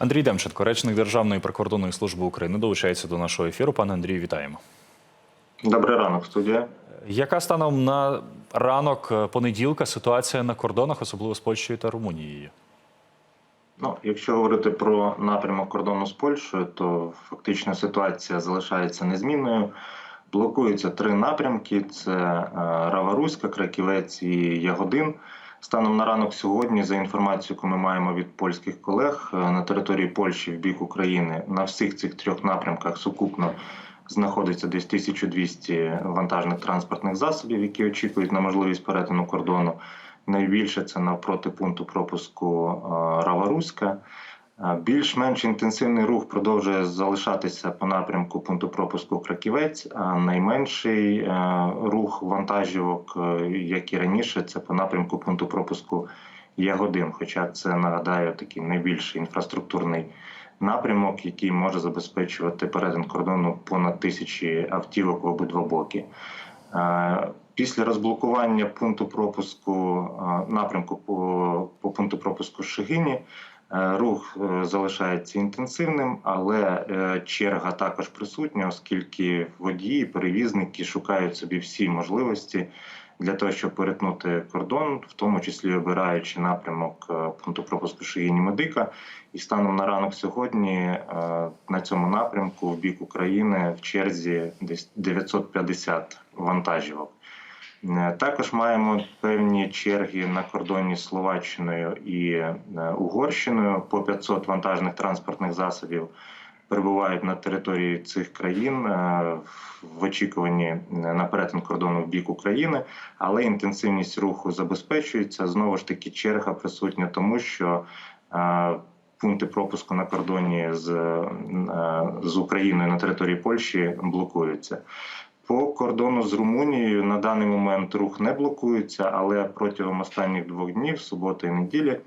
Андрій Демченко, речник Державної прикордонної служби України, долучається до нашого ефіру. Пане Андрію, вітаємо. Добрий ранок, студія. Яка станом на ранок е, понеділка ситуація на кордонах, особливо з Польщею та Румунією? Ну, якщо говорити про напрямок кордону з Польщею, то фактично ситуація залишається незмінною. Блокуються три напрямки: це е, Рава-Руська, Краківець і Ягодин. Станом на ранок сьогодні, за інформацією, яку ми маємо від польських колег, е, на території Польщі в бік України на всіх цих трьох напрямках сукупно знаходиться десь 1200 вантажних транспортних засобів, які очікують на можливість перетину кордону. Найбільше це навпроти пункту пропуску Раваруська. Рава-Руська. Більш-менш інтенсивний рух продовжує залишатися по напрямку пункту пропуску Краківець, а найменший е, рух вантажівок, е, як і раніше, це по напрямку пункту пропуску Ягодин. Хоча це нагадаю такий найбільший інфраструктурний напрямок, який може забезпечувати перетин кордону понад тисячі автівок в обидва боки. Е, Після розблокування пункту пропуску напрямку по, по пункту пропуску Шигині рух е, залишається інтенсивним, але е, черга також присутня, оскільки водії, перевізники шукають собі всі можливості для того, щоб перетнути кордон, в тому числі обираючи напрямок е, пункту пропуску Шигині Медика. І станом на ранок сьогодні е, на цьому напрямку в бік України в черзі десь 950 вантажівок. Е, Також маємо певні черги на кордоні з Словаччиною і е, Угорщиною по 500 вантажних транспортних засобів перебувають на території цих країн е, в очікуванні на перетин кордону в бік України, але інтенсивність руху забезпечується. Знову ж таки, черга присутня, тому що пункти пропуску на кордоні з, з Україною на території Польщі блокуються. По кордону з Румунією на даний момент рух не блокується, але протягом останніх двох днів, суботи і неділі,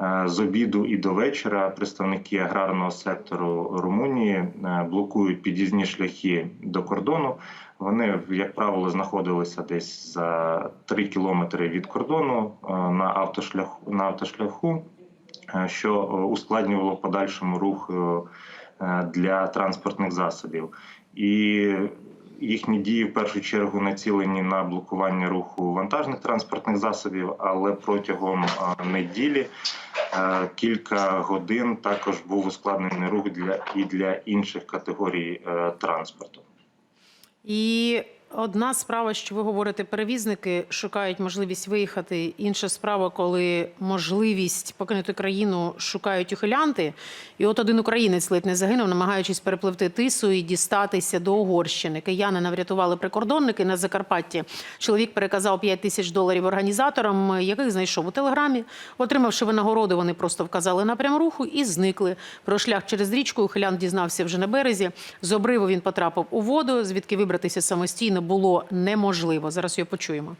е, з обіду і до вечора представники аграрного сектору Румунії е, блокують під'їзні шляхи до кордону. Вони, як правило, знаходилися десь за 3 кілометри від кордону е, на автошляху на автошляху, що ускладнювало подальшому рух для транспортних засобів. І їхні дії в першу чергу націлені на блокування руху вантажних транспортних засобів, але протягом неділі кілька годин також був ускладнений рух для і для інших категорій е, транспорту. І одна справа, що ви говорите, перевізники шукають можливість виїхати. Інша справа, коли можливість покинути країну шукають ухилянти. І от один українець ледь не загинув, намагаючись перепливти тису і дістатися до Угорщини. Киянина врятували прикордонники на Закарпатті. Чоловік переказав 5 тисяч доларів організаторам, яких знайшов у телеграмі. Отримавши винагороду, вони просто вказали напрям руху і зникли. Про шлях через річку ухилянт дізнався вже на березі. З обриву він потрапив у воду, звідки вибратися самостійно було неможливо. Зараз його почуємо.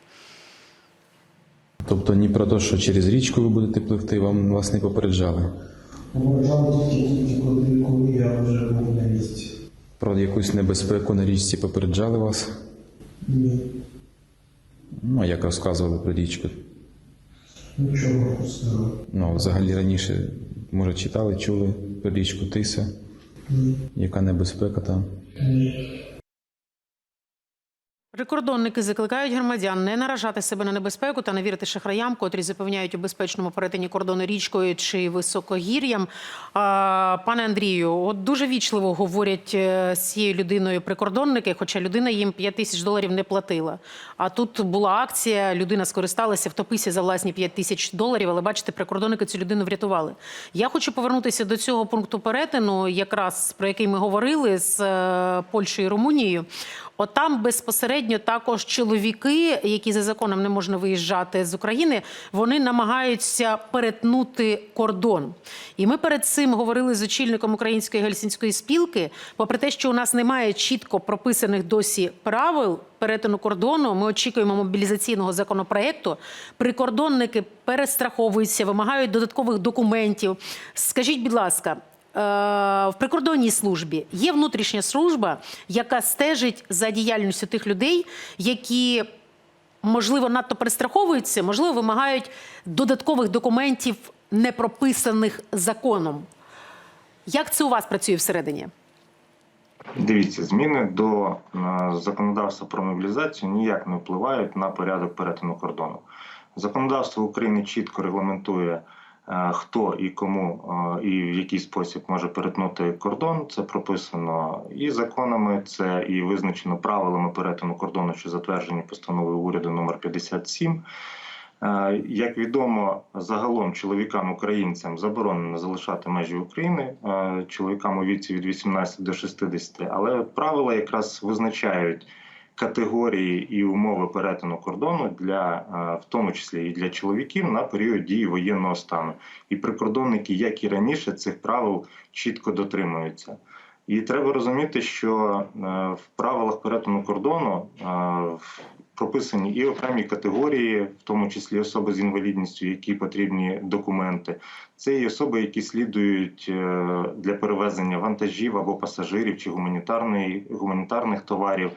Тобто ні про те, що через річку ви будете пливти, вам вас не попереджали. Попереджали коли, я вже був на місці. Про якусь небезпеку на річці попереджали вас. Ні, Ну, як розказували про річку. нічого не. Ну, взагалі раніше, може, читали, чули про річку Тиса, Ні, яка небезпека там. ні. Прикордонники закликають громадян не наражати себе на небезпеку та не вірити шахраям, котрі запевняють у безпечному перетині кордону річкою чи високогір'ям. Пане Андрію, от дуже вічливо говорять е, з цією людиною прикордонники, хоча людина їм 5 тисяч доларів не платила. А тут була акція, людина скористалася втопися за власні 5 тисяч доларів, але бачите, прикордонники цю людину врятували. Я хочу повернутися до цього пункту перетину, якраз про який ми говорили з е, Польщею і Румунією. От там безпосередньо також чоловіки, які за законом не можна виїжджати з України, вони намагаються перетнути кордон. І ми перед цим говорили з очільником Української гельсінської спілки. Попри те, що у нас немає чітко прописаних досі правил перетину кордону, ми очікуємо мобілізаційного законопроекту. Прикордонники перестраховуються, вимагають додаткових документів. Скажіть, будь ласка. Е, в прикордонній службі є внутрішня служба, яка стежить за діяльністю тих людей, які можливо надто перестраховуються, можливо, вимагають додаткових документів, не прописаних законом. Як це у вас працює всередині? Дивіться, зміни до е, законодавства про мобілізацію ніяк не впливають на порядок перетину кордону. Законодавство України чітко регламентує, хто і кому е, і в який спосіб може перетнути кордон. Це прописано і законами, це і визначено правилами перетину кордону, що затверджені постановою уряду номер 57. Е, Як відомо, загалом чоловікам українцям заборонено залишати межі України, е, чоловікам у віці від 18 до 60, але правила якраз визначають категорії і умови перетину кордону для е, в тому числі і для чоловіків на період дії воєнного стану. І прикордонники, як і раніше, цих правил чітко дотримуються. І треба розуміти, що е, в правилах перетину кордону е, прописані і окремі категорії, в тому числі особи з інвалідністю, які потрібні документи. Це і особи, які слідують для перевезення вантажів або пасажирів чи гуманітарних товарів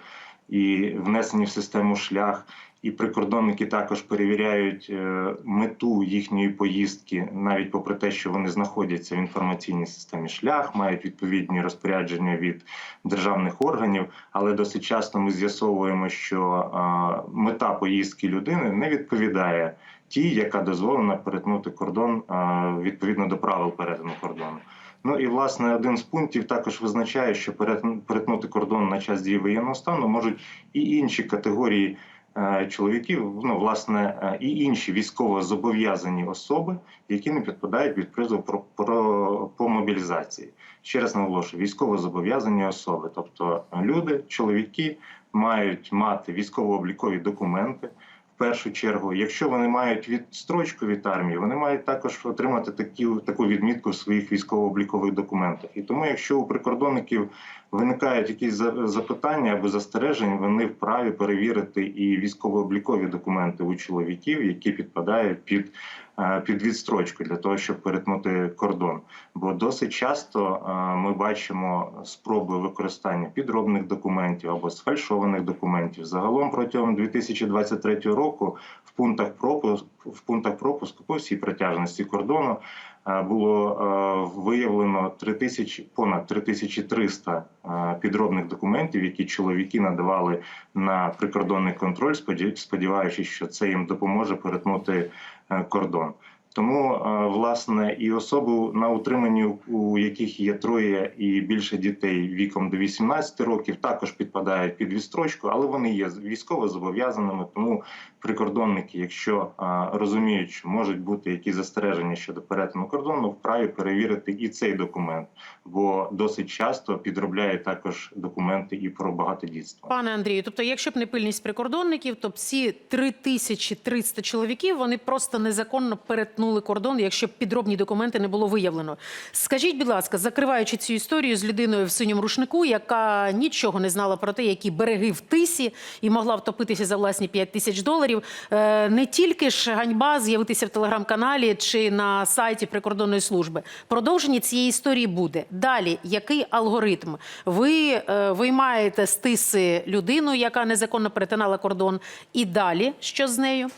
і внесені в систему шлях. І прикордонники також перевіряють е, мету їхньої поїздки, навіть попри те, що вони знаходяться в інформаційній системі шлях, мають відповідні розпорядження від державних органів. Але досить часто ми з'ясовуємо, що е, мета поїздки людини не відповідає тій, яка дозволена перетнути кордон е, відповідно до правил перетину кордону. Ну і власне один з пунктів також визначає, що перетн- перетнути кордон на час дії воєнного стану можуть і інші категорії е, чоловіків, ну власне, е, і інші військово зобов'язані особи, які не підпадають під призов про, про по мобілізації. Ще раз наголошую, військово зобов'язані особи, тобто люди, чоловіки мають мати військово-облікові документи. Першу чергу, якщо вони мають відстрочку від армії, вони мають також отримати такі, таку відмітку в своїх військово-облікових документах. І тому, якщо у прикордонників виникають якісь за- запитання або застереження, вони вправі перевірити і військово-облікові документи у чоловіків, які підпадають під, е, під відстрочку для того, щоб перетнути кордон. Бо досить часто е, ми бачимо спроби використання підробних документів або сфальшованих документів. Загалом протягом 2023 року в пунктах пропуску в пунктах пропуску по всій протяжності кордону було виявлено 3 тисячі понад 3300 е, підробних документів, які чоловіки надавали на прикордонний контроль, споді- сподіваючись, що це їм допоможе перетнути е, кордон. Тому е, власне і особи на утриманні, у яких є троє і більше дітей віком до 18 років, також підпадають під відстрочку, але вони є військово зобов'язаними. Тому прикордонники, якщо е, розуміють, що можуть бути якісь застереження щодо перетину кордону, вправі перевірити і цей документ, бо досить часто підробляють також документи і про багатодітство. Пане Андрію, тобто, якщо б не пильність прикордонників, то всі 3300 чоловіків вони просто незаконно перетнули кордон, якщо підробні документи не було виявлено. Скажіть, будь ласка, закриваючи цю історію з людиною в синьому рушнику, яка нічого не знала про те, які береги в тисі і могла втопитися за власні 5 тисяч доларів, е, не тільки ж ганьба з'явитися в телеграм-каналі чи на сайті прикордонної служби. Продовження цієї історії буде. Далі, який алгоритм? Ви е, виймаєте з тиси людину, яка незаконно перетинала кордон, і далі що з нею?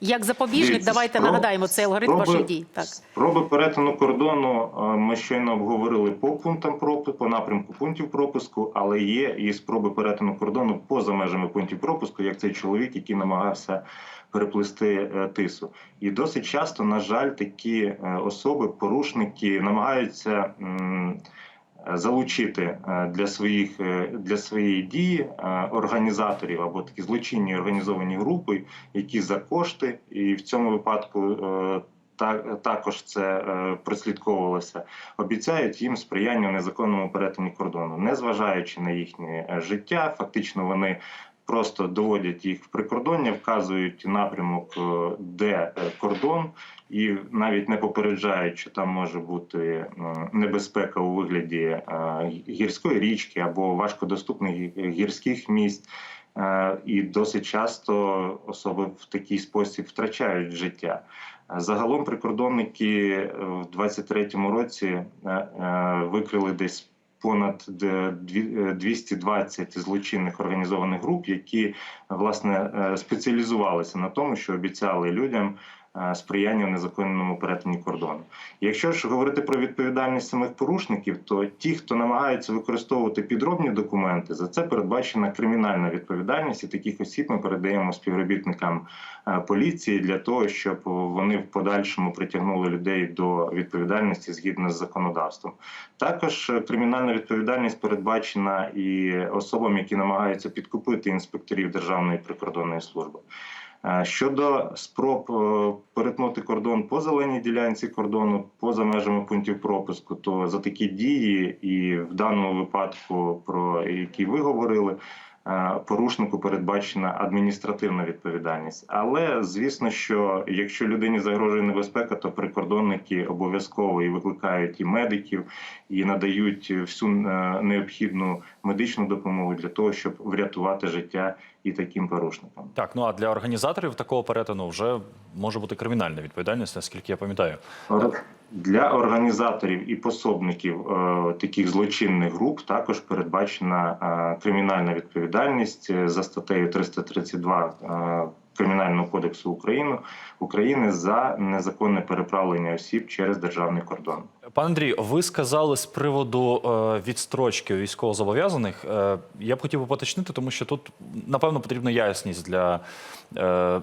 Як запобіжник, Дивіться, давайте спроб- нагадаємо цей алгоритм спроби- ваших дій. Так. Спроби перетину кордону е, ми щойно обговорили по пунктам пропуску, по напрямку пунктів пропуску, але є і спроби перетину кордону поза межами пунктів пропуску, як цей чоловік, який намагався переплисти е, тису. І досить часто, на жаль, такі е, особи, порушники, намагаються. м, Залучити е, для своїх е, для своєї дії е, організаторів або такі злочинні організовані групи, які за кошти, і в цьому випадку також це прослідковувалося. Обіцяють їм сприяння в незаконному перетині кордону, незважаючи на їхнє життя. Фактично вони. Просто доводять їх в прикордоння, вказують напрямок, де кордон, і навіть не попереджають, що там може бути е, небезпека у вигляді е, гірської річки або важкодоступних гі- гірських місць. Е, І досить часто особи в такий спосіб втрачають життя. Загалом прикордонники в 23-му році викрили десь понад дві- е, 220 злочинних організованих груп, які власне спеціалізувалися на тому, що обіцяли людям сприяння в незаконному перетині кордону. Якщо ж говорити про відповідальність самих порушників, то ті, хто намагаються використовувати підробні документи, за це передбачена кримінальна відповідальність, і таких осіб ми передаємо співробітникам е, поліції для того, щоб вони в подальшому притягнули людей до відповідальності згідно з законодавством. Також е, кримінальна відповідальність передбачена і особам, які намагаються підкупити інспекторів Державної прикордонної служби. Щодо спроб е, перетнути кордон по зеленій ділянці кордону, поза межами пунктів пропуску, то за такі дії, і в даному випадку, про які ви говорили, порушнику передбачена адміністративна відповідальність. Але звісно, що якщо людині загрожує небезпека, то прикордонники обов'язково і викликають і медиків, і надають всю е, необхідну медичну допомогу для того, щоб врятувати життя і таким порушникам. Так, ну а для організаторів такого перетину вже може бути кримінальна відповідальність, наскільки я пам'ятаю. Для організаторів і пособників е, таких злочинних груп також передбачена е, кримінальна відповідальність е, за статтею 332 е, Кримінального кодексу України України за незаконне переправлення осіб через державний кордон. Пане Андрій, ви сказали з приводу е, відстрочки військовозобов'язаних. Е, я б хотів би поточнити, тому що тут напевно потрібна ясність для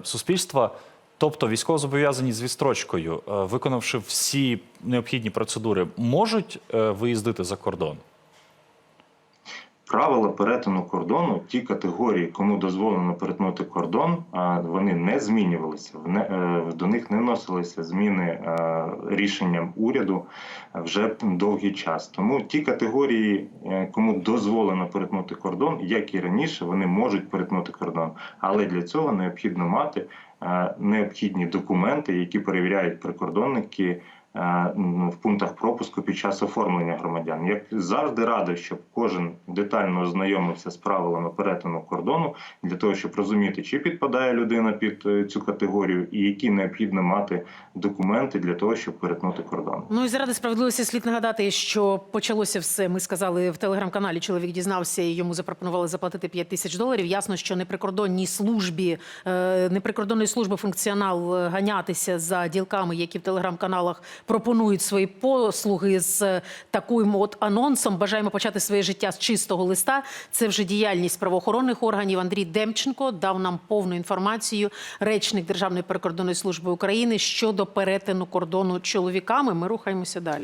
суспільства. Тобто військовозобов'язані з відстрочкою, е, виконавши всі необхідні процедури, можуть е, виїздити за кордон. Правила перетину кордону, ті категорії, кому дозволено перетнути кордон, вони не змінювалися. Е, До них не вносилися зміни е, рішенням уряду вже довгий час. Тому ті категорії, е, кому дозволено перетнути кордон, як і раніше, вони можуть перетнути кордон. Але для цього необхідно мати е, необхідні документи, які перевіряють прикордонники в пунктах пропуску під час оформлення громадян. Як завжди радий, щоб кожен детально ознайомився з правилами перетину кордону для того, щоб розуміти, чи підпадає людина під е, цю категорію, і які необхідно мати документи для того, щоб перетнути кордон. Ну і заради справедливості слід нагадати, що почалося все. Ми сказали в телеграм-каналі. Чоловік дізнався і йому запропонували заплатити 5 тисяч доларів. Ясно, що неприкордонній службі, е, неприкордонної служби функціонал е, ганятися за ділками, які в телеграм-каналах пропонують свої послуги з е, таким от анонсом. Бажаємо почати своє життя з чистого листа. Це вже діяльність правоохоронних органів. Андрій Демченко дав нам повну інформацію. Речник Державної прикордонної служби України щодо перетину кордону чоловіками. Ми рухаємося далі.